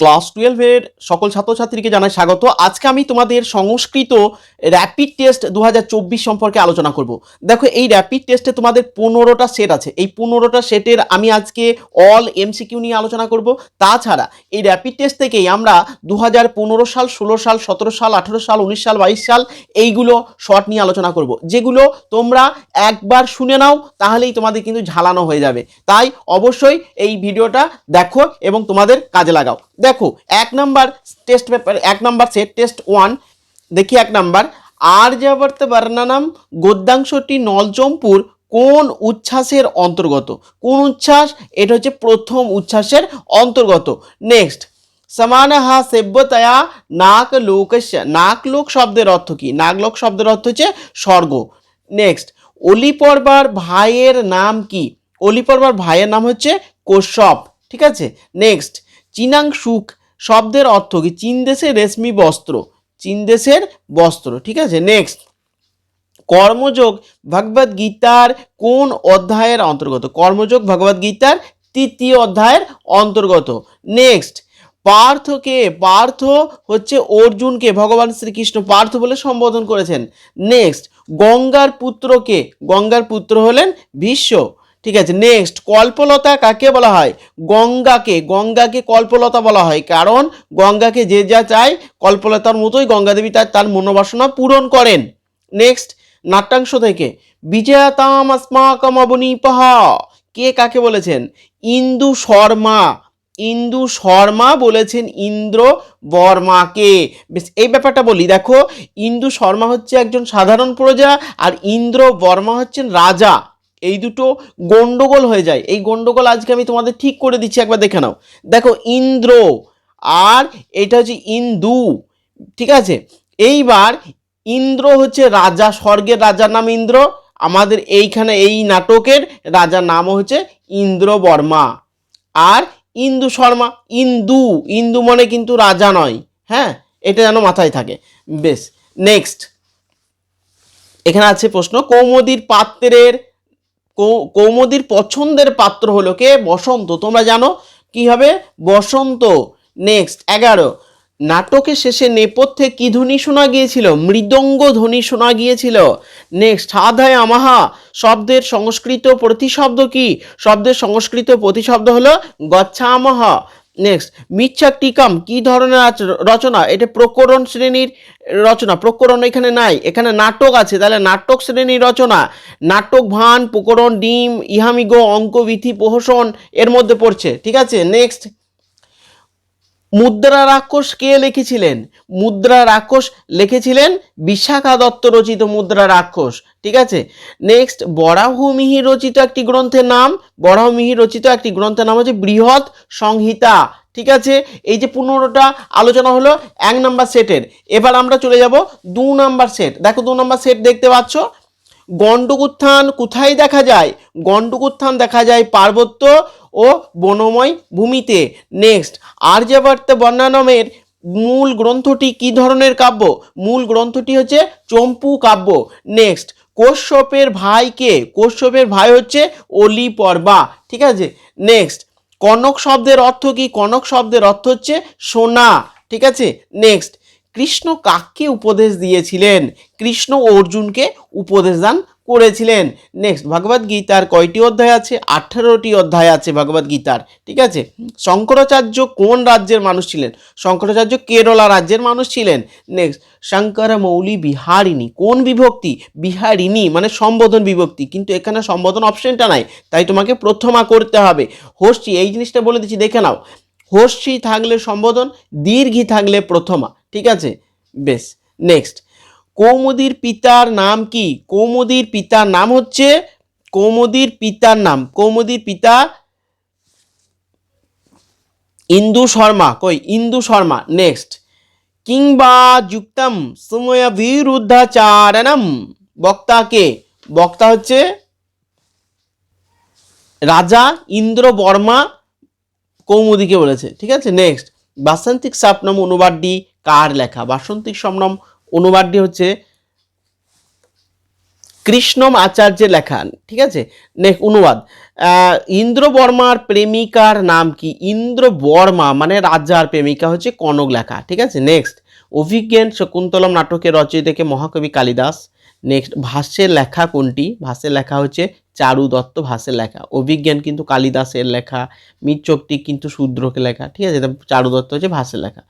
Class টুয়েলভের সকল ছাত্রছাত্রীকে জানাই স্বাগত। আজকে আমি তোমাদের সংস্কৃত র্যাপিড টেস্ট দু হাজার চব্বিশ সম্পর্কে আলোচনা করব। দেখো, এই র্যাপিড টেস্টে তোমাদের পনেরোটা সেট আছে। এই পনেরোটা সেটের আমি আজকে অল এমসিকিউ নিয়ে আলোচনা করব। তাছাড়া এই র্যাপিড টেস্ট থেকেই আমরা দু হাজার পনেরো সাল, ষোলো সাল, সতেরো সাল, আঠেরো সাল, উনিশ সাল, বাইশ সাল এইগুলো শর্ট নিয়ে আলোচনা করব। যেগুলো তোমরা একবার শুনে নাও, তাহলেই তোমাদের কিন্তু ঝালানো হয়ে যাবে। তাই অবশ্যই এই ভিডিওটা দেখো এবং তোমাদের কাজে লাগাও। দেখো, এক নাম্বার টেস্ট পেপার এক নাম্বার সেট টেস্ট ওয়ান দেখি এক নাম্বার। আর্যাবর্ত বর্ণনাম গদ্যাংশটি নলচম্পুর কোন উচ্ছ্বাসের অন্তর্গত? কোন উচ্ছ্বাস? এটা হচ্ছে প্রথম উচ্ছ্বাসের অন্তর্গত। নেক্সট সমানহ সেব্যতয়া নাক লোকস্য নাকলোক শব্দের অর্থ কি? নাকলোক শব্দের অর্থ হচ্ছে স্বর্গ। নেক্সট অলি পর্বার ভাইয়ের নাম কি? অলি পর্বার ভাইয়ের নাম হচ্ছে কোশব ঠিক আছে? নেক্সট চীনাং সুখ শব্দের অর্থ কি? চীন দেশের রেশমি বস্ত্র। চীন দেশের বস্ত্র, ঠিক আছে? নেক্সট কর্মযোগ ভগবদ গীতার কোন অধ্যায়ের অন্তর্গত? কর্মযোগ ভগবদ গীতার তৃতীয় অধ্যায়ের অন্তর্গত। নেক্সট পার্থকে, পার্থ হচ্ছে অর্জুনকে, ভগবান শ্রীকৃষ্ণ পার্থ বলে সম্বোধন করেছেন। নেক্সট গঙ্গার পুত্রকে, গঙ্গার পুত্র হলেন ভীষ্ম ঠিক আছে নেক্সট কল্পলতা কাকে বলা হয়? গঙ্গাকে গঙ্গাকে কল্পলতা বলা হয়। কারণ গঙ্গাকে যে যা চায়, কল্পলতার মতোই গঙ্গাদেবী তার তার মনোবাসনা পূরণ করেন। নেক্সট নাট্যাংশ থেকে। বিজয়াতাম আসমাকম অবনীপহ কে কাকে বলেছেন? ইন্দু শর্মা। ইন্দু শর্মা বলেছেন ইন্দ্র বর্মাকে। বেশ, এই ব্যাপারটা বলি, দেখো, ইন্দু শর্মা হচ্ছে একজন সাধারণ প্রজা আর ইন্দ্র বর্মা হচ্ছেন রাজা। এই দুটো গন্ডগোল হয়ে যায়। এই গন্ডগোল আজকে আমি তোমাদের ঠিক করে দিচ্ছি, একবার দেখে নাও। দেখো, ইন্দ্র, আর এটা হচ্ছে ইন্দু, ঠিক আছে? এইবার ইন্দ্র হচ্ছে রাজা, স্বর্গের রাজার নাম ইন্দ্র, আমাদের এইখানে এই নাটকের রাজার নাম হচ্ছে ইন্দ্র বর্মা। আর ইন্দু শর্মা, ইন্দু ইন্দু মানে কিন্তু রাজা নয় হ্যাঁ? এটা যেন মাথায় থাকে। বেশ নেক্সট এখানে আছে প্রশ্ন, কৌমদির পাত্রের কৌমদির পছন্দের পাত্র হলো কে? বসন্ত। তোমরা জানো কি হবে? বসন্ত। নেক্সট এগারো। নাটকের শেষে নেপথ্যে কি ধ্বনি শোনা গিয়েছিল? মৃদঙ্গ ধ্বনি শোনা গিয়েছিল। নেক্সট হাধায় আমাহা। শব্দের সংস্কৃত প্রতিশব্দ কি? শব্দের সংস্কৃত প্রতিশব্দ হলো গচ্ছামহ। নেক্সট মিচ্ছা টিকাম কি ধরনের রচনা? এটা প্রকরণ শ্রেণির রচনা। প্রকরণ এখানে নাই। এখানে নাটক আছে। তাহলে নাটক শ্রেণির রচনা। নাটক, ভান, প্রকরণ, ডিম, ইহামিগো, অঙ্ক বিথি প্রহসন এর মধ্যে পড়ছে। ঠিক আছে? নেক্সট মুদ্রা রাক্ষস কে লিখেছিলেন? মুদ্রা রাক্ষস লিখেছিলেন বিশাখা দত্ত রচিত মুদ্রা রাক্ষস, ঠিক আছে? নেক্সট বরাহমিহি রচিত একটি গ্রন্থের নাম বরাহমিহি রচিত একটি গ্রন্থের নাম হচ্ছে বৃহৎ সংহিতা, ঠিক আছে? এই যে পনেরোটা আলোচনা হলো এক নাম্বার সেটের। এবার আমরা চলে যাব দু নাম্বার সেট। দেখো দু নাম্বার সেট দেখতে পাচ্ছ? গণ্ডক উত্থান কোথায় দেখা যায়? গণ্ডক উত্থান দেখা যায় পার্বত্য ও বনময় ভূমিতে। নেক্সট আর্যাবর্ত বর্ণানমের মূল গ্রন্থটি কি ধরনের কাব্য? মূল গ্রন্থটি হচ্ছে চম্পু কাব্য। নেক্সট কশ্যপের ভাইকে কশ্যপের ভাই হচ্ছে অলি পর্বা ঠিক আছে? নেক্সট কনক শব্দের অর্থ কি? কনক শব্দের অর্থ হচ্ছে সোনা। ঠিক আছে? নেক্সট কৃষ্ণ কাককে উপদেশ দিয়েছিলেন। কৃষ্ণ অর্জুনকে উপদেশ দান করেছিলেন। নেক্সট ভগবদ গীতার কয়টি অধ্যায় আছে? আঠারোটি অধ্যায় আছে ভগবদ গীতার ঠিক আছে? শঙ্করাচার্য কোন রাজ্যের মানুষ ছিলেন? শঙ্করাচার্য কেরলা রাজ্যের মানুষ ছিলেন। নেক্সট শঙ্কর মৌলি বিহারিণী। কোন বিভক্তি? বিহারিণী মানে সম্বোধন বিভক্তি। কিন্তু এখানে সম্বোধন অপশনটা নাই, তাই তোমাকে প্রথমা করতে হবে। হোস্টি এই জিনিসটা বলে দিচ্ছি, দেখে নাও। হোস্টি থাকলে সম্বোধন, দীর্ঘি থাকলে প্রথমা। ঠিক আছে? বেশ। নেক্সট কৌমুদির পিতার নাম কি? কৌমুদির পিতার নাম হচ্ছে কৌমুদির পিতার নাম। কৌমুদির পিতা ইন্দু শর্মা। কই? ইন্দু শর্মা। নেক্সট কিংবা যুক্তম সময় বিরুদ্ধাচারণম। বক্তা কে? বক্তা হচ্ছে রাজা ইন্দ্র বর্মা কৌমুদিকে বলেছে। ঠিক আছে? নেক্সট বাসন্তিক স্বপ্নম অনুবাদটি কার লেখা? বাসন্তিক স্বপ্নম অনুবাদটি হচ্ছে কৃষ্ণম আচার্যের লেখা ঠিক আছে? নেক্সট অনুবাদ। আহ, ইন্দ্র বর্মার প্রেমিকার নাম কি? ইন্দ্র বর্মা মানে রাজার প্রেমিকা হচ্ছে কনক লেখা ঠিক আছে? নেক্সট অভিজ্ঞান শকুন্তলম নাটকের রচয়িতাকে মহাকবি কালিদাস। নেক্সট ভাষ্যের লেখা কোনটি? ভাষ্যের লেখা হচ্ছে চারু দত্ত ভাষ্যের লেখা। অভিজ্ঞান কিন্তু কালিদাসের লেখা মিরচক্তি কিন্তু শূদ্রকে লেখা ঠিক আছে? চারু দত্ত হচ্ছে ভাষ্যের লেখা।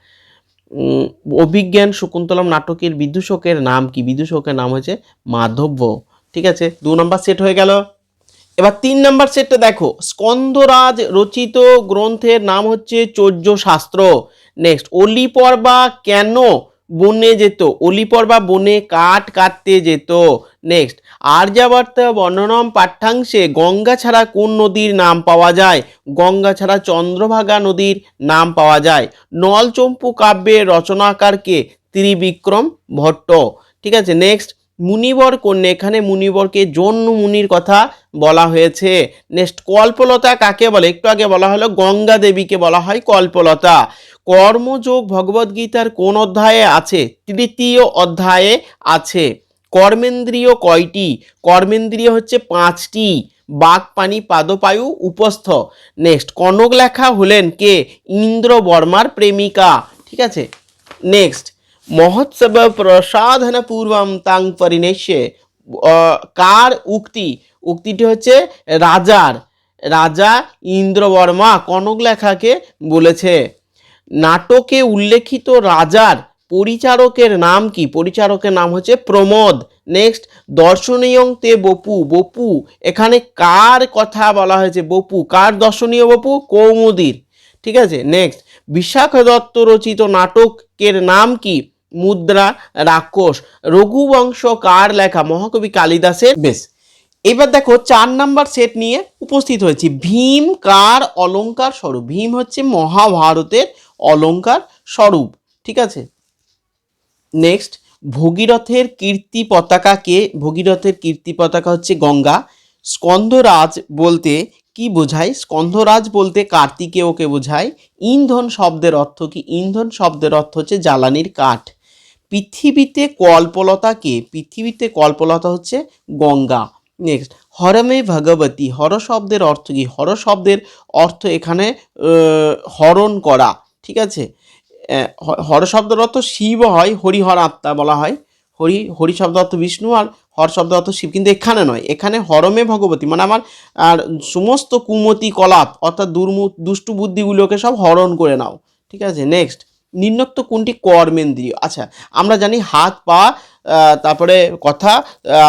অভিজ্ঞান শকুন্তলম নাটকের বিদূষকের নাম কি? বিদূষকের নাম হচ্ছে মাধব্য। ঠিক আছে? দু নম্বর সেট হয়ে গেল। এবার তিন নম্বর সেটটা দেখো। স্কন্দরাজ রচিত গ্রন্থের নাম হচ্ছে চৌর্য শাস্ত্র। নেক্সট অলি পর্বা কেন বনে যেত? অলি পর্বা বনে কাঠ কাটতে যেত। নেক্সট আর্যাবর্ত বর্ণনম পাঠ্যাংশে গঙ্গা ছাড়া কোন নদীর নাম পাওয়া যায়? গঙ্গা ছাড়া চন্দ্রভাগা নদীর নাম পাওয়া যায়। নলচম্পু কাব্যের রচনাকারকে ত্রিবিক্রম ভট্ট। ঠিক আছে নেক্সট মুনিবর কন্যা এখানে মুনিবরকে জন্য মুনির কথা বলা হয়েছে। নেক্সট কল্পলতা কাকে বলে? একটু আগে বলা হলো গঙ্গা দেবীকে বলা হয় কল্পলতা। কর্মযোগ ভগবদ্গীতার কোন অধ্যায়ে আছে? তৃতীয় অধ্যায়ে আছে। কর্মেন্দ্রিয় কয়টি? কর্মেন্দ্রিয় হচ্ছে পাঁচটি। বাঘ পানি, পাদপায়ু, উপস্থ। নেক্সট কনক লেখা হলেন কে? ইন্দ্র বর্মার প্রেমিকা। ঠিক আছে? নেক্সট মহোৎসব প্রসাধন পূর্বম তাং পরিণেশ্যে। কার উক্তি? উক্তিটি হচ্ছে রাজার। রাজা ইন্দ্রবর্মা কনক লেখাকে বলেছে। নাটকে উল্লেখিত রাজার পরিচারকের নাম কি? পরিচারকের নাম হচ্ছে প্রমোদ। নেক্সট দর্শনীয় তে বপু। বপু, এখানে কার কথা বলা হয়েছে? বপু, কার দর্শনীয় বপু? কৌমুদির। ঠিক আছে? নেক্সট বিশাখ দত্ত রচিত নাটকের নাম কি? মুদ্রা, রাক্ষস। রঘুবংশ কার লেখা? মহাকবি কালিদাসের। বেশ। এবার দেখো, চার নাম্বার সেট নিয়ে উপস্থিত হয়েছি। ভীম কার অলঙ্কার স্বরূপ? ভীম হচ্ছে মহাভারতের অলঙ্কার স্বরূপ। ঠিক আছে? নেক্সট ভগীরথের কীর্তি পতাকা কে? ভগীরথের কীর্তি পতাকা হচ্ছে গঙ্গা। স্কন্ধরাজ বলতে কি বোঝায়? স্কন্ধরাজ বলতে কার্তিকেয়কে বোঝায়। ইন্ধন শব্দের অর্থ কি? ইন্ধন শব্দের অর্থ হচ্ছে জ্বালানির কাঠ। পৃথিবীতে কল্পলতা কে? পৃথিবীতে কল্পলতা হচ্ছে গঙ্গা। নেক্সট হরমে ভগবতী। হর শব্দের অর্থ কি? হর শব্দের অর্থ এখানে হরণ করা। ঠিক আছে? হর শব্দের অর্থ শিব হয় হরিহর আত্মা বলা হয়। হরি হরি শব্দ অর্থ বিষ্ণু আর হর শব্দ অর্থ শিব, কিন্তু এখানে নয়। এখানে হরমে ভগবতী মানে আমার, আর সমস্ত কুমতি কলাপ, অর্থাৎ দুর্মু, দুষ্টু বুদ্ধিগুলোকে সব হরণ করে নাও। ঠিক আছে, নেক্সট। নিম্নোক্ত কোনটি কর্মেন্দ্রীয়? আচ্ছা আমরা জানি হাত, পা তারপরে কথা,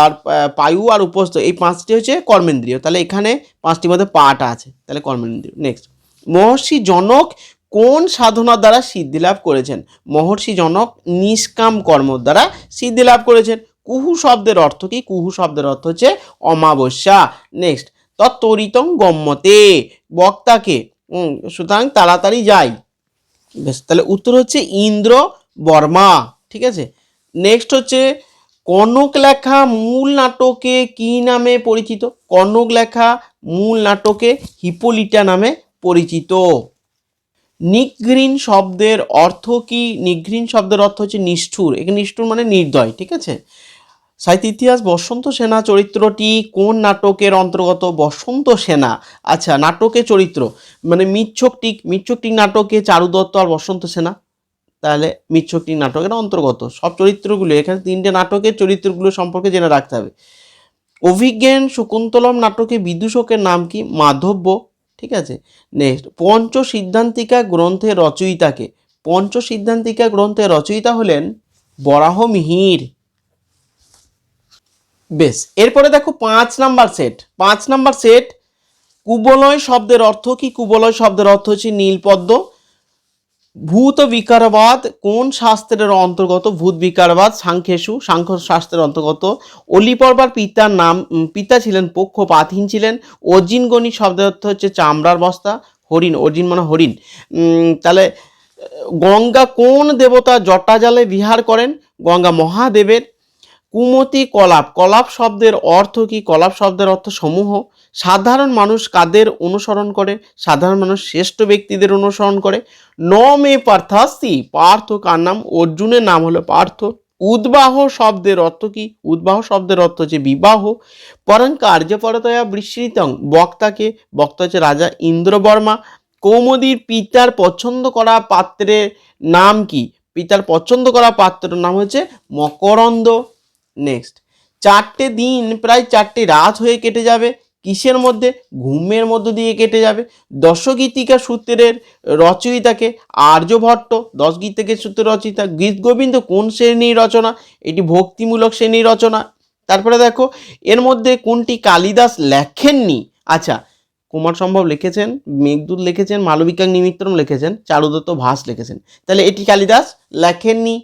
আর পায়ু আর উপস্থ, এই পাঁচটি হচ্ছে কর্মেন্দ্রিয়। তাহলে এখানে পাঁচটির মধ্যে পাটা আছে। তাহলে কর্মেন্দ্রীয়। নেক্সট। মহর্ষি জনক কোন সাধনার দ্বারা সিদ্ধি লাভ করেছেন? মহর্ষি জনক নিষ্কাম কর্ম দ্বারা সিদ্ধি লাভ করেছেন। কুহু শব্দের অর্থ কি? কুহু শব্দের অর্থ হচ্ছে অমাবস্যা। নেক্সট তত্তরিতং গম্যতে। বক্তাকে সুতরাং তাড়াতাড়ি যাই। বেশ, তাহলে উত্তর হচ্ছে ইন্দ্র বর্মা। ঠিক আছে? নেক্সট হচ্ছে কনক লেখা মূল নাটকে কি নামে পরিচিত? কনক লেখা মূল নাটকে হিপোলিটা নামে পরিচিত। নিগ্রিন শব্দের অর্থ কি? নিগ্রিন শব্দের অর্থ হচ্ছে নিষ্ঠুর। এখানে নিষ্ঠুর মানে নির্দয়, ঠিক আছে? সাহিত্য ইতিহাস, বসন্ত সেনা চরিত্রটি কোন নাটকের অন্তর্গত? বসন্ত সেনা। আচ্ছা নাটকের চরিত্র। মানে মিচ্ছকটিক মিচ্ছকটিক নাটকে চারু দত্ত আর বসন্ত সেনা। তাহলে মিচ্ছকটিক নাটকের অন্তর্গত। সব চরিত্রগুলো, এখানে তিনটে নাটকের চরিত্রগুলো সম্পর্কে জেনে রাখতে হবে। অভিজ্ঞান শকুন্তলম নাটকে বিদূষকের নাম কি? মাধব্য। ঠিক আছে? নেক্সট পঞ্চ সিদ্ধান্তিকা গ্রন্থের রচয়িতাকে। পঞ্চ সিদ্ধান্তিকা গ্রন্থের রচয়িতা হলেন বরাহ মিহির। বেশ, এরপরে দেখো পাঁচ নাম্বার সেট পাঁচ নাম্বার সেট কুবলয় শব্দের অর্থ কি? কুবলয় শব্দের অর্থ হচ্ছে নীলপদ্ম। ভূত বিকারবাদ কোন শাস্ত্রের অন্তর্গত ভূত বিকারবাদ সাংখ্যেশু সাংখ্য শাস্ত্রের অন্তর্গত। অলিপর্বার পিতার নাম পিতা ছিলেন পক্ষ পক্ষপাতহীন ছিলেন। অর্জিন গণি শব্দের অর্থ হচ্ছে চামড়ার বস্তা, হরিণ অর্জিন মানে হরিণ। তাহলে, গঙ্গা কোন দেবতা জটাজালে বিহার করেন? গঙ্গা মহাদেবের। কুমতি কলাপ কলাপ শব্দের অর্থ কি? কলাপ শব্দের অর্থ সমূহ সাধারণ মানুষ কাদের অনুসরণ করে? সাধারণ মানুষ শ্রেষ্ঠ ব্যক্তিদের অনুসরণ করে? ন মে পার্থাস্তি। পার্থ কার নাম? অর্জুনের নাম হলো পার্থ। উদ্বাহ শব্দের অর্থ কি? উদ্বাহ শব্দের অর্থ হচ্ছে বিবাহ। পরং কার্যপরতয়া বিস্মৃতং। বক্তাকে, বক্তা হচ্ছে রাজা ইন্দ্রবর্মা। কৌমুদীর পিতার পছন্দ করা পাত্রের নাম কি? পিতার পছন্দ করা পাত্রের নাম হচ্ছে মকরন্দ। নেক্সট চারটে দিন, প্রায় চারটে রাত হয়ে কেটে যাবে। কিসের মধ্যে? ঘুমের মধ্য দিয়ে কেটে যাবে। দশগীতিকা সূত্রের রচয়িতাকে আর্যভট্ট দশ গীতিকের সূত্রের রচয়িতা গীত গোবিন্দ কোন শ্রেণির রচনা? এটি ভক্তিমূলক শ্রেণির রচনা। তারপরে দেখো, এর মধ্যে কোনটি কালিদাস লেখেননি? আচ্ছা কুমার সম্ভব লিখেছেন, মেঘদূত লিখেছেন মালবিকা নিমিত্রম লিখেছেন, চারুদত্ত ভাস লিখেছেন। তাহলে এটি কালিদাস লেখেননি।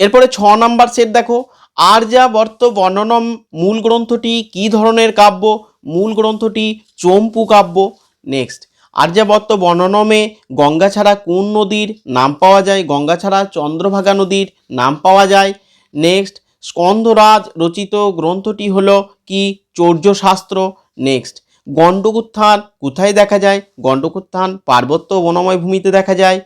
এরপরে ছ নাম্বার সেট দেখো আর্যাবর্ত বর্ণনম মূল গ্রন্থটি কি ধরনের কাব্য? মূল গ্রন্থটি চম্পু কাব্য। নেক্সট আর্যাবর্ত বর্ণনমে গঙ্গা ছাড়া কোন নদীর নাম পাওয়া যায়? গঙ্গা ছাড়া চন্দ্রভাগা নদীর নাম পাওয়া যায়। নেক্সট স্কন্ধরাজ রচিত গ্রন্থটি হলো কি? চৌর্যশাস্ত্র। নেক্সট গণ্ডকোত্থান কোথায় দেখা যায়? গণ্ডকোত্থান পার্বত্য বনময় ভূমিতে দেখা যায়।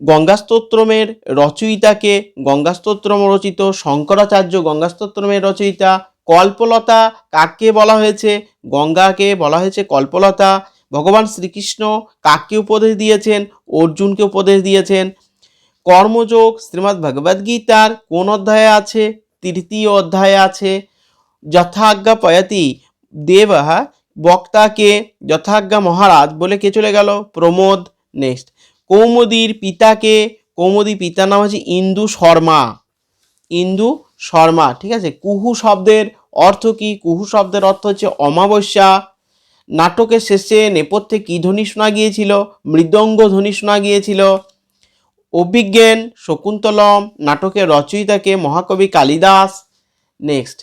গঙ্গাস্তোত্রমের রচয়িতাকে গঙ্গাস্তোত্রম রচিত শঙ্করাচার্য গঙ্গাস্তোত্রমের রচয়িতা কল্পলতা কাকে বলা হয়েছে? গঙ্গাকে বলা হয়েছে কল্পলতা। ভগবান শ্রীকৃষ্ণ কাকে উপদেশ দিয়েছেন, অর্জুনকে উপদেশ দিয়েছেন। কর্মযোগ শ্রীমদ্ ভগবদ গীতার কোন অধ্যায়ে আছে? তৃতীয় অধ্যায়ে আছে। যথাজ্ঞা পয়াতি দেব বক্তাকে যথাজ্ঞা মহারাজ বলে কে চলে গেল? প্রমোদ নেক্সট। কৌমুদীর পিতাকে, কৌমুদীর পিতার নাম হচ্ছে ইন্দু শর্মা। ইন্দু শর্মা, ঠিক আছে? কুহু শব্দের অর্থ কি? কুহু শব্দের অর্থ হচ্ছে অমাবস্যা। নাটকের শেষে নেপথ্যে কী ধ্বনি শোনা গিয়েছিল? মৃদঙ্গ ধ্বনি শোনা গিয়েছিল। অভিজ্ঞান, শকুন্তলম, নাটকের রচয়িতাকে মহাকবি কালিদাস। নেক্সট।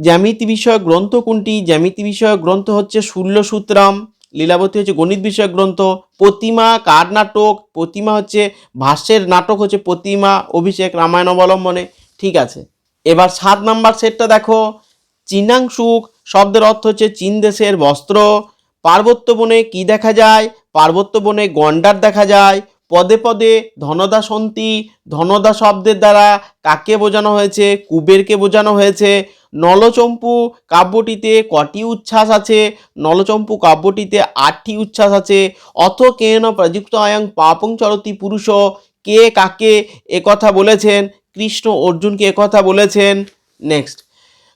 জ্যামিতি বিষয়ক গ্রন্থ কোনটি? জ্যামিতি বিষয়ক গ্রন্থ হচ্ছে শূল্যসূত্রাম লীলাবতী হচ্ছে গণিত বিষয়ক গ্রন্থ, প্রতিমা কার নাটক, প্রতিমা হচ্ছে ভাষ্যের নাটক হচ্ছে প্রতিমা অভিষেক রামায়ণ অবলম্বনে, ঠিক আছে। এবার সাত নাম্বার সেটটা দেখো, চীনাংশুক শব্দের অর্থ হচ্ছে চীন দেশের বস্ত্র, পার্বত্য বনে কি দেখা যায়? পার্বত্য বনে গন্ডার দেখা যায়, পদে পদে ধনদা ধনদাসন্তী, ধনদা শব্দের দ্বারা কাকে বোঝানো হয়েছে? কুবেরকে বোঝানো হয়েছে। নলচম্পু কাব্যটিতে কটি উচ্ছ্বাস আছে? নলচম্পু কাব্যটিতে আটটি উচ্ছ্বাস আছে। অথ কেন প্রযুক্ত আয়ং পাপং চরতি পুরুষ? কে কাকে একথা বলেছেন? কৃষ্ণ অর্জুনকে একথা বলেছেন। নেক্সট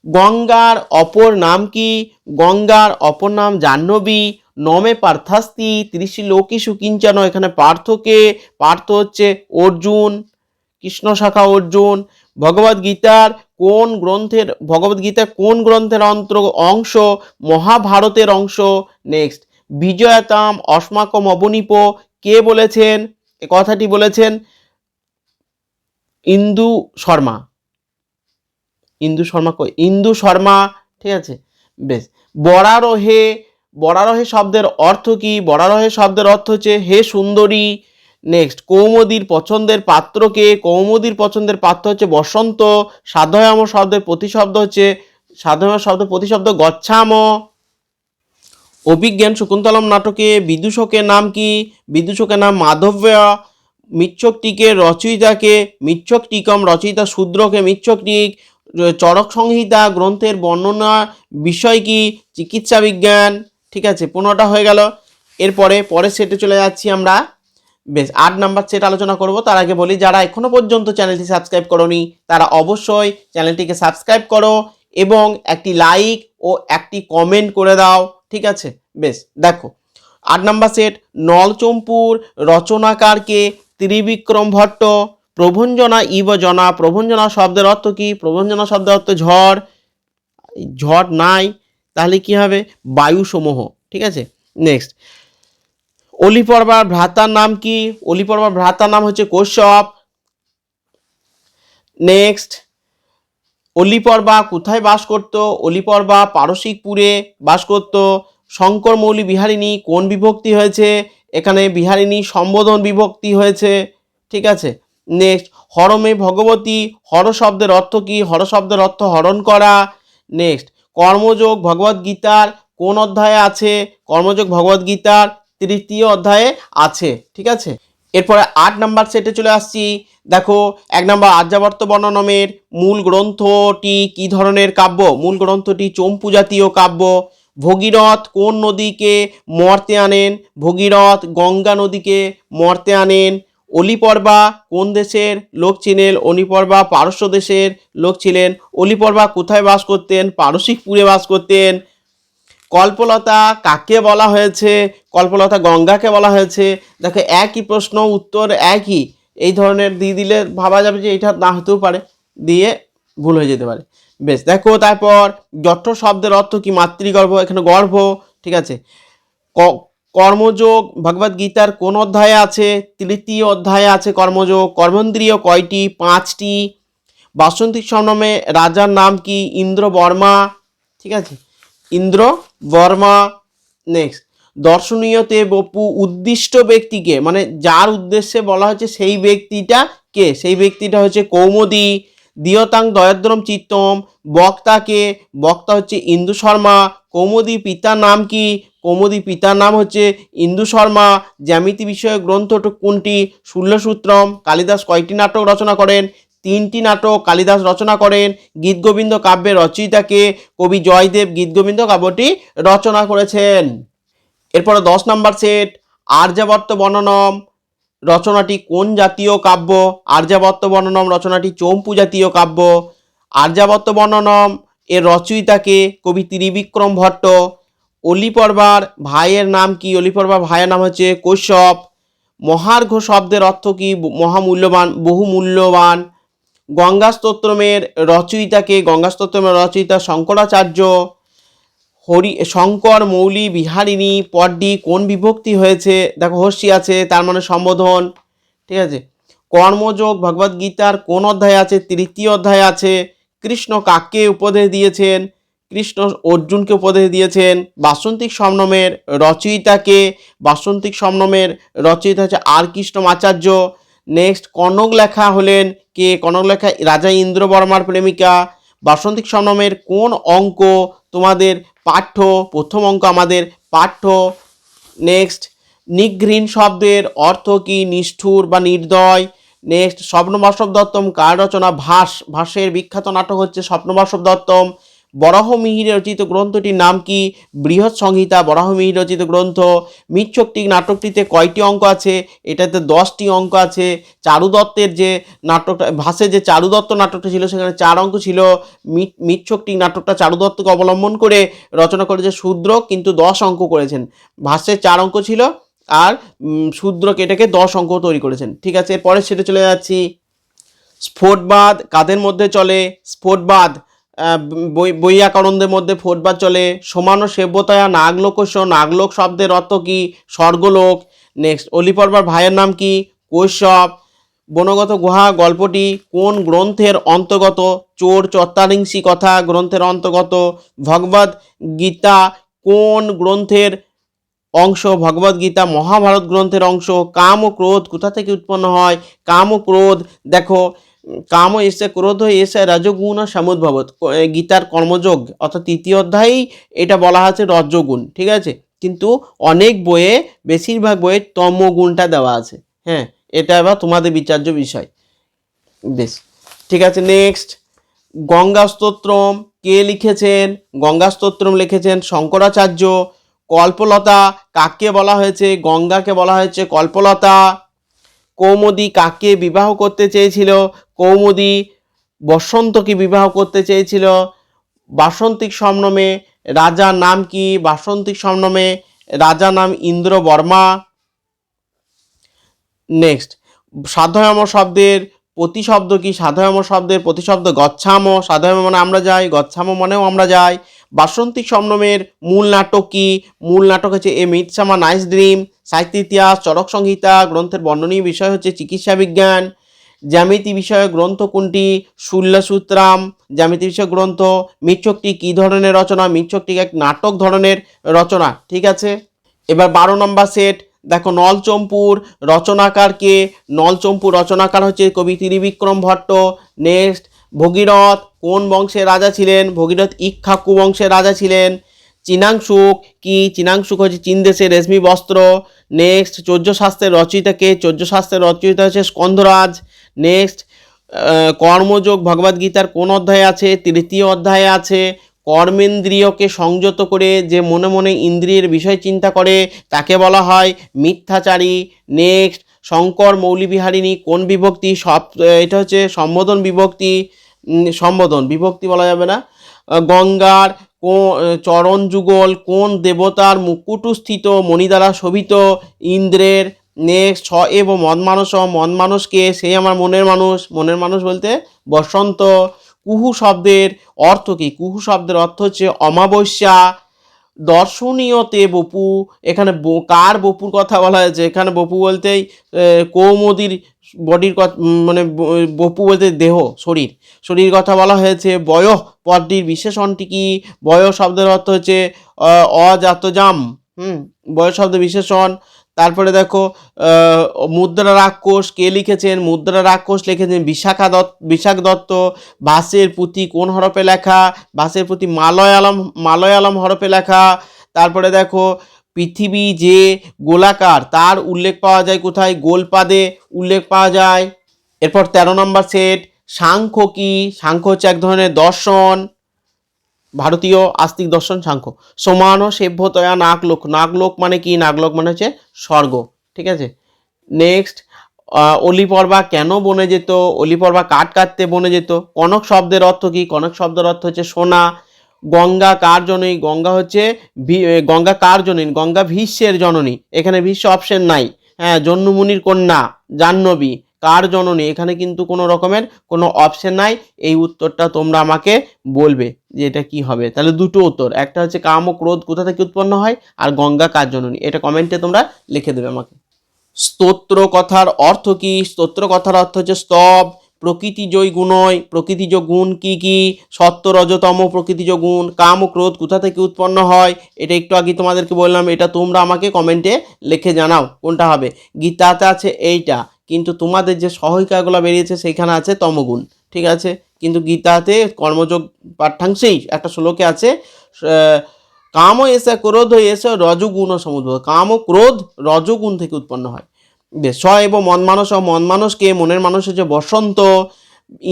গঙ্গার অপর নাম কি? গঙ্গার অপর নাম জাহ্নবী। নমে পার্থাস্তি ত্রিশি লোকি সুকিঞ্চন এখানে পার্থকে পার্থ হচ্ছে অর্জুন। কৃষ্ণ শাখা অর্জুন। ভগবদ গীতার কোন গ্রন্থের ভগবদ কোন গ্রন্থের অন্তর, অংশ, মহাভারতের অংশ? নেক্সট বিজয়াতাম অস্মাকম অবনীপ। কে বলেছেন? এ কথাটি বলেছেন ইন্দু শর্মা। ইন্দু শর্মা কই? ইন্দু শর্মা, ঠিক আছে? বেশ। বরারোহে বরারোহে শব্দের অর্থ কি? বরারোহে শব্দের অর্থ হচ্ছে, হে সুন্দরী নেক্সট কৌমুদীর পছন্দের পাত্রকে কৌমুদীর পছন্দের পাত্র হচ্ছে বসন্ত। সাধয়াম শব্দের প্রতিশব্দ হচ্ছে, সাধয়াম শব্দের প্রতিশব্দ গচ্ছাম। অভিজ্ঞান শকুন্তলম নাটকে বিদূষকের নাম কি? বিদূষকের নাম মাধব্য। মিচ্ছকটিকের রচয়িতাকে, মিচ্ছকটিকম রচয়িতা শূদ্রকে মিচ্ছকটিক। চরক সংহিতা গ্রন্থের বর্ণনা বিষয় কি? চিকিৎসা বিজ্ঞান। ঠিক আছে পনেরোটা হয়ে গেল। এরপরে, পরের সেটে চলে যাচ্ছি আমরা। বেশ, আট নাম্বার সেট আলোচনা করব। তার আগে বলি, যারা এখনও পর্যন্ত চ্যানেলটি সাবস্ক্রাইব করনি, তারা অবশ্যই চ্যানেলটিকে সাবস্ক্রাইব করো এবং একটি লাইক ও একটি কমেন্ট করে দাও, ঠিক আছে? বেশ, দেখো, আট নাম্বার সেট, নলচম্পুর, রচনাকারকে ত্রিবিক্রম ভট্ট, প্রভঞ্জনা ইবজনা প্রভঞ্জনা শব্দের অর্থ কি? প্রভঞ্জনা শব্দের অর্থ ঝড় ঝড় নাই, তাহলে কি হবে? বায়ুসমূহ, ঠিক আছে? নেক্সট অলিপর্বার ভ্রাতার নাম কি? অলিপর্বার ভ্রাতার নাম হচ্ছে কশ্যপ নেক্সট অলিপর্বা কোথায় বাস করত? অলিপর্বা পারসিকপুরে বাস করত। শঙ্কর মৌলি বিহারিণী কোন বিভক্তি হয়েছে? এখানে বিহারিণী সম্বোধন বিভক্তি হয়েছে। ঠিক আছে? নেক্সট হরমে ভগবতী, হর শব্দের অর্থ কি? হর শব্দের অর্থ হরণ করা। নেক্সট কর্মযোগ ভগবদ গীতার কোন অধ্যায়ে আছে? কর্মযোগ ভগবদ গীতার তৃতীয় অধ্যায়ে আছে, ঠিক আছে? এরপরে আট নাম্বার সেটে চলে আসছি। দেখো, এক নম্বর আর্যাবর্ত বর্ণনমের মূল গ্রন্থটি কি ধরনের কাব্য? মূল গ্রন্থটি চম্পু জাতীয় কাব্য। ভগীরথ কোন নদীকে মর্তে আনেন? ভগীরথ গঙ্গা নদীকে মর্তে আনেন। অলিপর্বা কোন দেশের লোক ছিলেন? অলিপর্বা পারস্য দেশের লোক ছিলেন। অলিপর্বা কোথায় বাস করতেন? পারসিকপুরে বাস করতেন। কল্পলতা কাকে বলা হয়েছে? কল্পলতা গঙ্গাকে বলা হয়েছে। দেখো, একই প্রশ্ন, উত্তর একই। এই ধরনের দিয়ে দিলে ভাবা যাবে যে এটা না হতেও পারে, দিয়ে ভুল হয়ে যেতে পারে। বেশ, দেখো, তারপর জঠর শব্দের অর্থ কি? মাতৃগর্ভ, এখানে গর্ভ, ঠিক আছে? কর্মযোগ ভগবদ গীতার কোন অধ্যায়ে আছে? তৃতীয় অধ্যায়ে আছে কর্মযোগ। কর্মেন্দ্রিয় কয়টি? পাঁচটি। বাসন্তী স্বর্ণমে রাজার নাম কি? ইন্দ্র বর্মা ঠিক আছে? ইন্দ্র বর্মা নেক্সট দর্শনীয়তে বপু উদ্দিষ্ট ব্যক্তিকে মানে যার উদ্দেশ্যে বলা হচ্ছে সেই ব্যক্তিটা কে? সেই ব্যক্তিটা হচ্ছে কৌমুদী, দিয়তাং দয়দ্রম চিত্তম বক্তাকে বক্তা হচ্ছে ইন্দু শর্মা। কৌমুদী পিতার নাম কি? কৌমুদী পিতার নাম হচ্ছে ইন্দু শর্মা। জ্যামিতি বিষয়ক গ্রন্থটি কোনটি? শূল্যসূত্রম কালিদাস কয়টি নাটক রচনা করেন? তিনটি নাটক কালিদাস রচনা করেন গীতগোবিন্দ কাব্যের রচয়িতাকে কবি জয়দেব গীতগোবিন্দ কাব্যটি রচনা করেছেন। এরপরে দশ নম্বর সেট, আর্যাবর্ত বর্ণনম রচনাটি কোন জাতীয় কাব্য? আর্যাবর্ত বর্ণনম রচনাটি চম্পু জাতীয় কাব্য। আর্যাবর্ত বর্ণনম এর রচয়িতাকে কবি ত্রিবিক্রম ভট্ট। অলিপর্বার ভাইয়ের নাম কি? অলিপর্বার ভাইয়ের নাম হচ্ছে কৈশব মহার্ঘ শব্দের অর্থ কি? মহামূল্যবান, বহুমূল্যবান। গঙ্গা স্তোত্রমের রচয়িতাকে গঙ্গা স্তোত্রমের রচয়িতা শঙ্করাচার্য, হরি, শঙ্কর, মৌলি, বিহারিণী পদটি কোন বিভক্তি হয়েছে? দেখো, হস্যি আছে, তার মানে সম্বোধন, ঠিক আছে? কর্মযোগ ভগবদ গীতার কোন অধ্যায় আছে? তৃতীয় অধ্যায় আছে। কৃষ্ণ কাকে উপদেশ দিয়েছেন, কৃষ্ণ অর্জুনকে উপদেশ দিয়েছেন। বাসন্তিক সমনমের রচয়িতাকে, বাসন্তিক সমনমের রচয়িতা হচ্ছে আর কৃষ্ণমাচার্য। নেক্সট কনক লেখা হলেন কে? কনক লেখা রাজা ইন্দ্রবর্মার প্রেমিকা। বাসন্তিক সমনমের কোন অঙ্ক তোমাদের পাঠ্য? প্রথম অঙ্ক আমাদের পাঠ্য। নেক্সট নিঘৃণ শব্দের অর্থ কি? নিষ্ঠুর বা নির্দয়। নেক্সট স্বপ্নবাসব দত্তম কার রচনা? ভাস। ভাসের বিখ্যাত নাটক হচ্ছে স্বপ্নবাসব দত্তম। বরাহমিহির রচিত গ্রন্থটির নাম কি? বৃহৎ সংহিতা বরাহমিহির রচিত গ্রন্থ। মিচ্ছকটিক নাটকটিতে কয়টি অঙ্ক আছে? এটাতে দশটি অঙ্ক আছে। চারু দত্তের যে নাটকটা ভাসে যে চারু দত্ত নাটকটা ছিল, সেখানে চার অঙ্ক ছিল। মি- মিচ্ছকটিক নাটকটা চারু দত্তকে অবলম্বন করে রচনা করেছে শূদ্র কিন্তু দশ অঙ্ক করেছেন। ভাষ্যের চার অঙ্ক ছিল আর শূদ্রকে এটাকে দশ অঙ্ক তৈরি করেছেন। ঠিক আছে এরপরে সেটা চলে যাচ্ছি। স্ফোটবাদ কাদের মধ্যে চলে? স্ফোটবাদ বৈয়াকরণদের মধ্যে ফোটবাদ চলে। সমান সেব্যতায়া, নাগলোকস্য, নাগলোক শব্দের অর্থ কি? স্বর্গলোক। নেক্সট অলিপর্বার ভাইয়ের নাম কি? কৈশব। বনগত গুহা গল্পটি কোন গ্রন্থের অন্তর্গত? চোর চত্তারিংসি কথা গ্রন্থের অন্তর্গত। ভগবদ গীতা কোন গ্রন্থের অংশ? ভগবদ গীতা মহাভারত গ্রন্থের অংশ। কাম ও ক্রোধ কোথা থেকে উৎপন্ন হয়? কাম ও ক্রোধ। দেখো কাম এসে ক্রোধ এসে রজগুণ সমুদ্ভবত গীতার কর্মযোগ অর্থাৎ তৃতীয় অধ্যায়েই এটা বলা আছে রজগুণ ঠিক আছে কিন্তু অনেক বইয়ে বেশিরভাগ বইয়ে তমগুণটা দেওয়া আছে হ্যাঁ এটা এবার তোমাদের বিচার্য বিষয় বেশ ঠিক আছে নেক্সট গঙ্গা স্তোত্রম কে লিখেছেন গঙ্গা স্তোত্রম লিখেছেন শঙ্করাচার্য কল্পলতা কাকে বলা হয়েছে গঙ্গাকে বলা হয়েছে কল্পলতা। কৌমুদি কাকে বিবাহ করতে চেয়েছিল? কৌমুদি বসন্তকে বিবাহ করতে চেয়েছিল। বাসন্তিক সম্নমে রাজার নাম কি? বাসন্তিক সম্নমে রাজার নাম ইন্দ্র বর্মা। নেক্সট সাধয়ম শব্দের প্রতিশব্দ কি? সাধয়ম শব্দের প্রতিশব্দ গচ্ছাম। সাধয়ম মানে আমরা যাই, গচ্ছাম মানেও আমরা যাই। বাসন্তিক সম্নমের মূল নাটক কি? মূল নাটক হচ্ছে এ মিটসামা নাইস ড্রিম সাহিত্য ইতিহাস, চরক সংহিতা, গ্রন্থের বর্ণনীয় বিষয় হচ্ছে চিকিৎসা বিজ্ঞান। জ্যামিতি বিষয়ক গ্রন্থ কোনটি? শূল্যসূত্রাম জ্যামিতি বিষয়ক গ্রন্থ। মিচ্ছকটি কী ধরনের রচনা? মিচ্ছকটি এক নাটক ধরনের রচনা। ঠিক আছে? এবার বারো নম্বর সেট। দেখো, নলচম্পুর রচনাকার কে? নলচম্পুর রচনাকার হচ্ছে কবি ত্রিবিক্রম ভট্ট। নেক্সট ভগীরথ। কোন বংশের রাজা ছিলেন? ভগীরথ ইক্ষাকু বংশের রাজা ছিলেন। চিনাংশুক কি? চিনাংশুক হচ্ছে চীন দেশের রেশমি বস্ত্র। নেক্সট চৌর্য শাস্ত্রের রচয়িতা কে? চৌর্য শাস্ত্রের রচয়িতা হচ্ছে স্কন্ধরাজ। নেক্সট কর্মযোগ ভগবদ্গীতার কোন অধ্যায়ে আছে? তৃতীয় অধ্যায়ে আছে। কর্মেন্দ্রিয়কে সংযত করে যে মনে মনে ইন্দ্রিয়ের বিষয় চিন্তা করে, তাকে বলা হয় মিথ্যাচারী। নেক্সট শঙ্কর মৌলিবিহারিণী কোন বিভক্তি? সব, এটা হচ্ছে সম্বোধন বিভক্তি। সম্বোধন, বিভক্তি বলা যাবে না। গঙ্গার কো- চরণ যুগল কোন দেবতার মুকুটস্থিত, মণি দ্বারা শোভিত, ইন্দ্রের নেক্সট ছ এবং মন মানুষ মন মানুষকে সেই আমার মনের মানুষ। মনের মানুষ বলতে বসন্ত। কুহু শব্দের অর্থ কি? কুহু শব্দের অর্থ হচ্ছে অমাবস্যা। দর্শনীয়তে বপু। এখানে কার বপুর কথা বলা হয়েছে? এখানে বপু বলতেই কৌমদির বডির মানে বপু বলতে দেহ, শরীর। শরীর কথা বলা হয়েছে বয়। পদটির বিশেষণটি কি? বয় শব্দের অর্থ হচ্ছে অজাতজাম। হুম? বয় শব্দ বিশেষণ। তারপরে দেখো মুদ্রা রাক্ষস কে লিখেছেন? মুদ্রা রাক্ষস লিখেছেন বিশাখা দত্ত, বিশাখ দত্ত। বাসের পুঁথি কোন হরপে লেখা? বাসের পুঁথি মালয়ালম মালয়ালম হরফে লেখা। তারপরে দেখো, পৃথিবী যে গোলাকার, তার উল্লেখ পাওয়া যায় কোথায়? গোলপাদে উল্লেখ পাওয়া যায়। এরপর তেরো নম্বর সেট, সাংখ্য কি? সাংখ্য হচ্ছে এক ধরনের দর্শন। ভারতীয় আস্তিক দর্শন সাংখ্য। সমান সেভ্যতয়া নাগলোক। নাগলোক মানে কি? নাগলোক মানে হচ্ছে স্বর্গ। ঠিক আছে? নেক্সট অলি পর্বা কেন বনে যেত? অলি পর্বা কাঠ কাটতে বনে যেত। কনক শব্দের অর্থ কি? কনক শব্দের অর্থ হচ্ছে সোনা। গঙ্গা কার জননী? গঙ্গা হচ্ছে গঙ্গা কার জননী? গঙ্গা ভীষ্মের জননী। এখানে ভীষ্ম অপশন নাই। হ্যাঁ জন্মুনির কন্যা, জাহ্নবী। কার জননী? এখানে কিন্তু কোনো রকমের কোনো অপশন নাই। এই উত্তরটা তোমরা আমাকে বলবে যে এটা কি হবে। তাহলে দুটো উত্তর। একটা হচ্ছে কাম ও ক্রোধ কোথা থেকে উৎপন্ন হয় আর গঙ্গা কার জননী? এটা কমেন্টে তোমরা লিখে দেবে আমাকে। স্তোত্র কথার অর্থ কি? স্তোত্র কথার অর্থ হচ্ছে স্তব প্রকৃতিজয় গুণয় প্রকৃতিজ গুণ কি কি? সত্য রজতম প্রকৃতিজ গুণ, কাম ও ক্রোধ কোথা থেকে উৎপন্ন হয়? এটা একটু আগে তোমাদেরকে বললাম, এটা তোমরা আমাকে কমেন্টে লিখে জানাও কোনটা হবে। গীতাতে আছে এইটা কিন্তু তোমাদের যে সহায়িকাগুলো বেরিয়েছে সেইখানে আছে তমগুণ, ঠিক আছে? কিন্তু গীতাতে কর্মযোগ পাঠ্যাংশেই একটা শ্লোকে আছে কাম এসে ক্রোধ এসে রজগুণ ও সমুদ্র। কাম ও ক্রোধ রজগুণ থেকে উৎপন্ন হয়। বেশ স এবং মন মানুষ ও মন মানুষকে মনের মানুষ হচ্ছে বসন্ত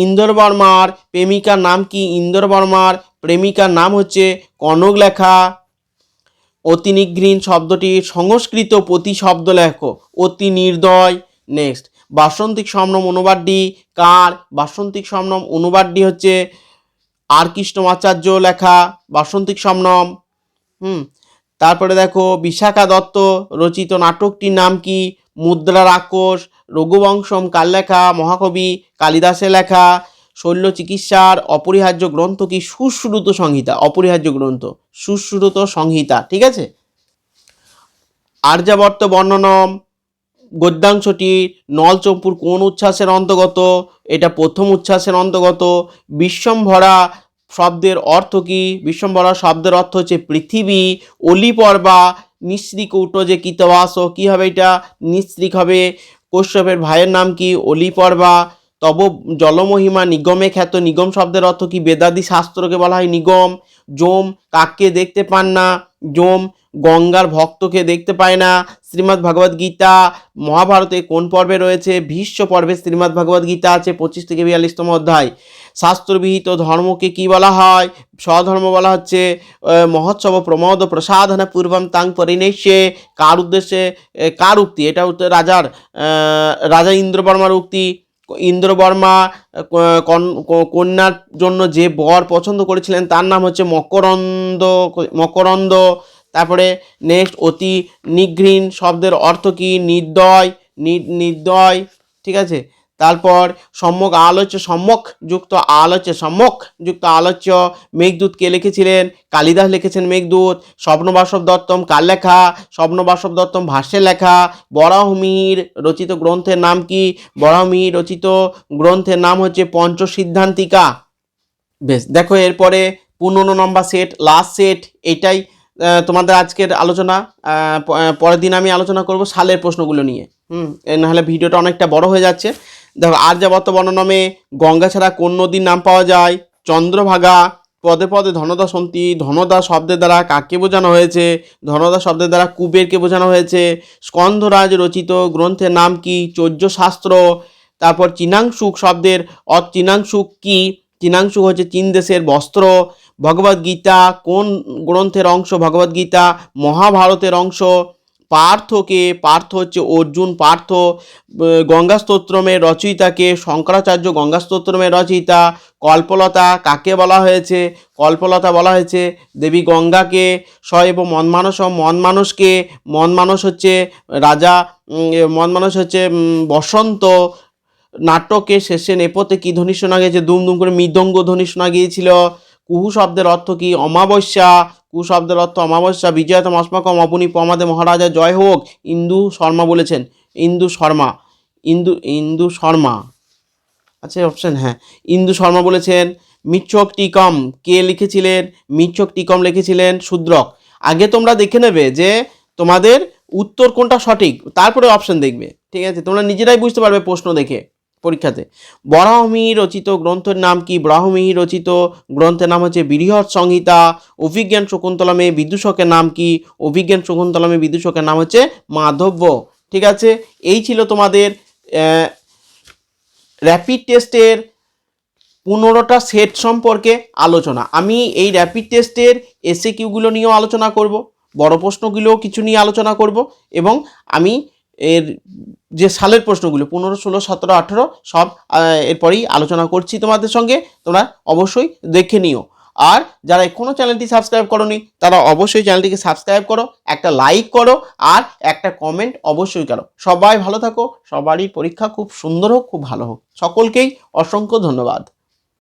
ইন্দর বর্মার প্রেমিকার নাম কি? ইন্দর বর্মার প্রেমিকার নাম হচ্ছে কনক লেখা অতি নিঘ্রিন শব্দটির সংস্কৃত প্রতি শব্দ লেখো। অতি নির্দয় নেক্সট বাসন্তিক সম্নম অনুবাদটি কার? বাসন্তিক সম্নম অনুবাদটি হচ্ছে আর কৃষ্ণমাচার্য লেখা বাসন্তিক সম্নম। হুম, তারপরে দেখো বিশাখা দত্ত রচিত নাটকটির নাম কি? মুদ্রা রাক্ষস, রঘুবংশম কার লেখা, মহাকবি কালিদাসের লেখা, শল্য চিকিৎসার অপরিহার্য গ্রন্থ কি? সুশ্রুত সংহিতা, অপরিহার্য গ্রন্থ, সুশ্রুত সংহিতা, ঠিক আছে? আর্যাবর্ত বর্ণনম গদ্যাংশটি নলচম্পুর কোন উচ্ছ্বাসের অন্তর্গত? এটা প্রথম উচ্ছ্বাসের অন্তর্গত। বিশ্বম্ভরা শব্দের অর্থ কি? বিশ্বম্ভরা শব্দের অর্থ হচ্ছে পৃথিবী, অলি পর্বা নিঃশ্রিক উটো যে কীতবাস। কি হবে এটা? নিঃশ্রিক হবে। কশ্যপের ভাইয়ের নাম কি? অলি পর্বা। তব জলমহিমা নিগমে খ্যাত। নিগম শব্দের অর্থ কি? বেদাদি শাস্ত্রকে বলা হয় নিগম। জোম কাককে দেখতে পান না। জোম গঙ্গার ভক্তকে দেখতে পায় না। শ্রীমদ্ ভগবদ গীতা মহাভারতে কোন পর্বে রয়েছে? ভীষ্ম পর্বে শ্রীমদ্ ভগবদ গীতা আছে পঁচিশ থেকে বিয়াল্লিশতম অধ্যায়। শাস্ত্রবিহিত ধর্মকে কি বলা হয়? স্বধর্ম বলা হচ্ছে মহোৎসব প্রমোদ প্রসাধনা পূর্বম তাং পরিণেশ্যে। কার উদ্দেশ্যে? কার উক্তি? এটা হচ্ছে রাজার রাজা ইন্দ্রবর্মার উক্তি। ইন্দ্রবর্মা কন্যার জন্য যে বর পছন্দ করেছিলেন, তার নাম হচ্ছে মকরন্দ মকরন্দ। তারপরে নেক্সট অতি নিঘৃণ শব্দের অর্থ কী? নির্দয় নির্দয়, ঠিক আছে? তারপর সম্যক আলোচ্য, সম্যক যুক্ত আলোচ্য, সম্যক যুক্ত আলোচ্য মেঘদূত কে লিখেছিলেন? কালিদাস লিখেছেন মেঘদূত, স্বপ্নবাসব দত্তম কার লেখা? স্বপ্নবাসব দত্তম ভাষ্যে লেখা। বরাহমিহির রচিত গ্রন্থের নাম কি? বরাহমিহির রচিত গ্রন্থের নাম হচ্ছে পঞ্চসিদ্ধান্তিকা। বেশ, দেখো এরপরে পনেরো নম্বর সেট লাস্ট সেট এটাই তোমাদের আজকের আলোচনা। পরের দিন আমি আলোচনা করব সালের প্রশ্নগুলো নিয়ে। হুম নাহলে ভিডিওটা অনেকটা বড় হয়ে যাচ্ছে। দেখো আর্যাবর্ত বর্ণনামে গঙ্গা ছাড়া কোন নদীর নাম পাওয়া যায়? চন্দ্রভাগা, পদে পদে ধনদা সন্তি, ধনদা শব্দের দ্বারা কাকে বোঝানো হয়েছে? ধনদা শব্দের দ্বারা কুবেরকে বোঝানো হয়েছে। স্কন্ধরাজ রচিত গ্রন্থের নাম কি? চৌর্য শাস্ত্র তারপর চিনাংশুক শব্দের অ চিনাংশুক কি? চিনাংশুক হচ্ছে চীন দেশের বস্ত্র। ভগবদ্গীতা কোন গ্রন্থের অংশ? ভগবদ্গীতা মহাভারতের অংশ। পার্থকে পার্থ হচ্ছে অর্জুন পার্থ গঙ্গাস্তোত্রমের রচয়িতাকে শঙ্করাচার্য গঙ্গাস্তোত্রমের রচয়িতা কল্পলতা কাকে বলা হয়েছে? কল্পলতা বলা হয়েছে দেবী গঙ্গাকে শৈব মনমানস মনমানসকে মনমানস হচ্ছে রাজা এ, মনমানস হচ্ছে বসন্ত নাটকে শেষে নেপথ্যে কি ধ্বনি শোনা গিয়েছে? দুম দুম করে মৃদঙ্গ ধ্বনি শোনা গিয়েছিল। কুহু শব্দের অর্থ কি? অমাবস্যা কুহু শব্দের অর্থ অমাবস্যা, বিজয়তম অস্মাকম অপুনি পমাদে মহারাজা, জয় হোক, ইন্দু শর্মা বলেছেন। ইন্দু শর্মা, ইন্দু ইন্দু শর্মা। আচ্ছা অপশন হ্যাঁ। ইন্দু শর্মা বলেছেন, মিচ্ছক টিকম কে লিখেছিলেন? মিচ্ছক টিকম লিখেছিলেন শূদ্রক। আগে তোমরা দেখে নেবে যে তোমাদের উত্তর কোনটা সঠিক, তারপরে অপশন দেখবে। ঠিক আছে? তোমরা নিজেরাই বুঝতে পারবে প্রশ্ন দেখে। পরীক্ষাতে। বরাহমি রচিত গ্রন্থের নাম কি? ব্রাহ্মী রচিত গ্রন্থের নাম হচ্ছে বৃহৎ সংহিতা। অভিজ্ঞান শকুন্তলামে বিদূষকের নাম কি? অভিজ্ঞান শকুন্তলামে বিদূষকের নাম হচ্ছে মাধব্য। ঠিক আছে? এই ছিল তোমাদের র্যাপিড টেস্টের পনেরোটা সেট সম্পর্কে আলোচনা। আমি এই র্যাপিড টেস্টের এসে কিউগুলো নিয়েও আলোচনা করব, বড় প্রশ্নগুলোও কিছু নিয়ে আলোচনা করব, এবং আমি এর যে সালের প্রশ্নগুলো, পনেরো, ষোলো, সতেরো, আঠেরো, সব এরপরেই আলোচনা করছি তোমাদের সঙ্গে। তোমরা অবশ্যই দেখে নিও। আর যারা এখনও চ্যানেলটি সাবস্ক্রাইব করনি, তারা অবশ্যই চ্যানেলটিকে সাবস্ক্রাইব করো, একটা লাইক করো, আর একটা কমেন্ট অবশ্যই করো। সবাই ভালো থাকো, সবারই পরীক্ষা খুব সুন্দর হোক, খুব ভালো হোক। সকলকেই অসংখ্য ধন্যবাদ।